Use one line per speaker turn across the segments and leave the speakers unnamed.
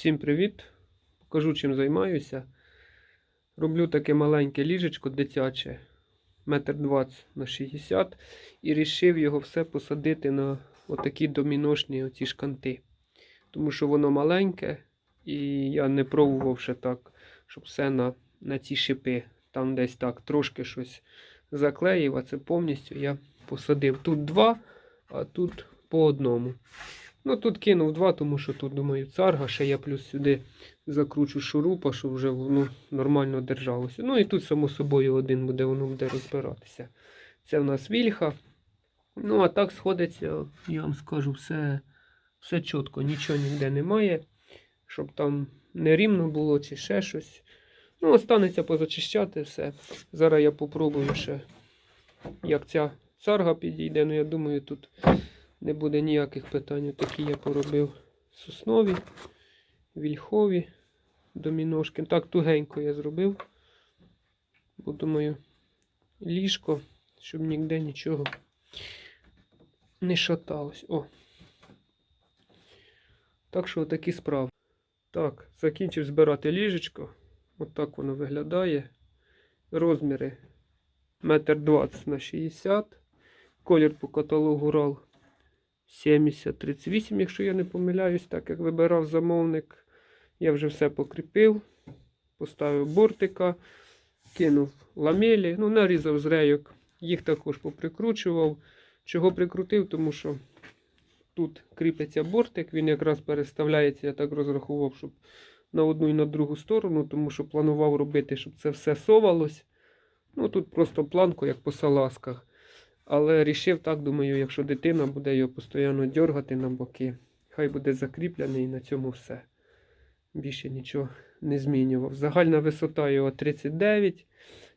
Всім привіт! Покажу, чим займаюся. Роблю таке маленьке ліжечко дитяче, метр двадцять на 60 і рішив його все посадити на отакі доміношні оці шканти. Тому що воно маленьке, і я не пробував ще так, щоб все на, на ці шипи. Там десь так трошки щось заклеїв, а це повністю я посадив. Тут два, а тут по одному. Ну тут кинув два, тому що тут, думаю, царга, ще я плюс сюди закручу шурупа, щоб вже воно нормально держалося. Ну і тут, само собою, один буде, воно буде розбиратися. Це в нас вільха. Ну, а так сходиться, я вам скажу, все, все чітко, нічого ніде немає, щоб там не рівно було чи ще щось. Ну, останеться позачищати все. Зараз я попробую ще, як ця царга підійде. Ну, я думаю, тут не буде ніяких питань. Такі я поробив соснові, вільхові, доміношки. Так тугенько я зробив. Бо думаю, ліжко, щоб ніде нічого не шаталось. О. Так що такі справи. Так, закінчив збирати ліжечко. Отак воно виглядає. Розміри 1,20 на 60 Колір по каталогу RAL 7038, якщо я не помиляюсь, так як вибирав замовник. Я вже все покріпив, поставив бортика, кинув ламелі, ну, нарізав з рейок, їх також поприкручував. Чого прикрутив, тому що тут кріпиться бортик, він якраз переставляється, я так розрахував, щоб на одну і на другу сторону, тому що планував робити, щоб це все совалось. Ну тут просто планку, як по салазках. Але рішив так, думаю, якщо дитина буде його постійно дергати на боки, хай буде закріплений і на цьому все. Більше нічого не змінював. Загальна висота його 39,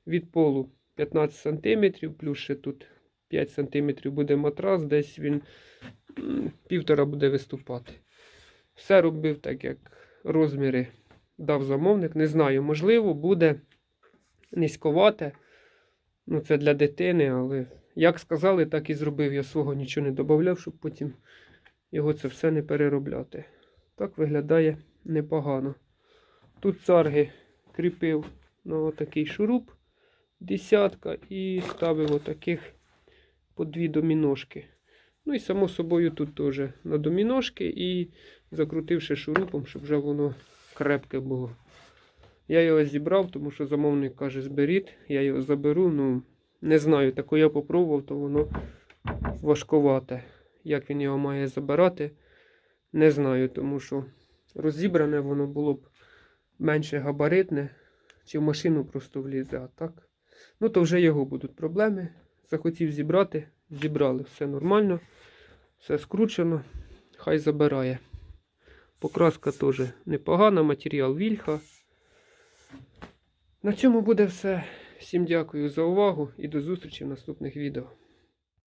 від полу 15 см, плюс ще тут 5 см буде матрас, десь він півтора буде виступати. Все робив так, як розміри дав замовник. Не знаю, можливо, буде низьковате. Ну, це для дитини, але як сказали, так і зробив. Я свого нічого не додавав, щоб потім його це все не переробляти. Так виглядає непогано. Тут царги кріпив на отакий шуруп, десятка, і ставив отаких по дві доміношки. Ну і само собою тут теж на доміношки і закрутивши шурупом, щоб вже воно крепке було. Я його зібрав, тому що замовник каже, зберіть, я його заберу. Ну, не знаю, тако я попробував, то воно важковате. Як він його має забирати, не знаю, тому що розібране воно було б менше габаритне, чи в машину просто влізе, а так. Ну, то вже його будуть проблеми. Захотів зібрати, зібрали, все нормально, все скручено, хай забирає. Покраска теж непогана, матеріал вільха. На цьому буде все. Всім дякую за увагу і до зустрічі в наступних відео.